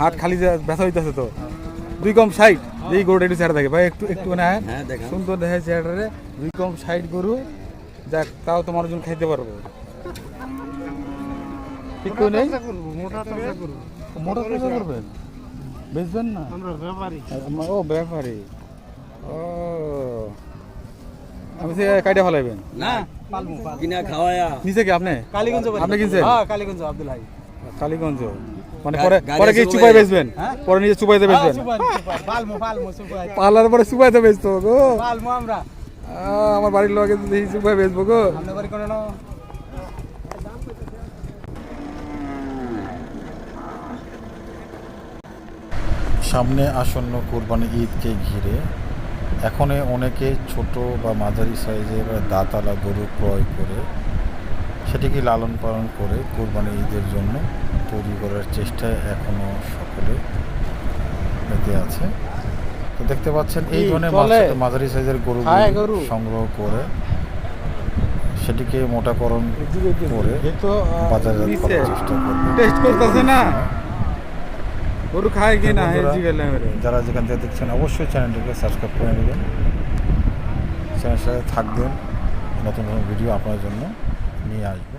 হাট খালি ব্যথা হইতেছে তো। দুই কম ষাট যেই গরুটা একটু চেহারা থাকে। ভাই একটু একটু মানে হ্যাঁ সুন্দর দেখে চেহারাটারে দুই কম ষাট গরু যাক তাও তোমার জন্য খাইতে পারব ঠিক করে নেই? মোটা মোটা কথা করবেন বেচবেন না? ব্যাপারী। ও ব্যাপারে। ও আমি সে কাইটা ফলাইবেন না কিনা খাওয়ায়া। নিচে কি আপনি? কালীগঞ্জ আপনি কিনছেন? হ্যাঁ কালীগঞ্জ আব্দুল হাই। কালীগঞ্জ। মানে পরে পরে কি চুপাই বেচবেন? হ্যাঁ? পরে নিজে চুপাইতে বেচবেন? সুপার পার্লার পরে চুপাইতে বেচতো গো। আমরা। আমার বাড়ির লোকে দেখি চুপাই বেচবো গো। সামনে আসন্ন কোরবানি ঈদকে ঘিরে এখনই অনেকে ছোট বা মাঝারি সাইজের দাঁতালা গরু ক্রয় করে সেটিকে লালন পালন করে কোরবানি ঈদের জন্য তৈরি করার চেষ্টায় এখনও সকলে মেতে আছে। তো দেখতে পাচ্ছেন এই ধরনের মাঝারি সাইজের গরু গরু? সংগ্রহ করে সেটিকে মোটাকরণ করে বাজারজাত করার চেষ্টা করবে। টেস্ট করতেছে না। গরু খায় কি না যারা যেখান থেকে দেখছেন অবশ্যই চ্যানেলটিকে সাবস্ক্রাইব করে নেবেন। চ্যানেলের সাথে থাকবেন। নতুন নতুন ভিডিও আপনার জন্য নিয়ে আসব।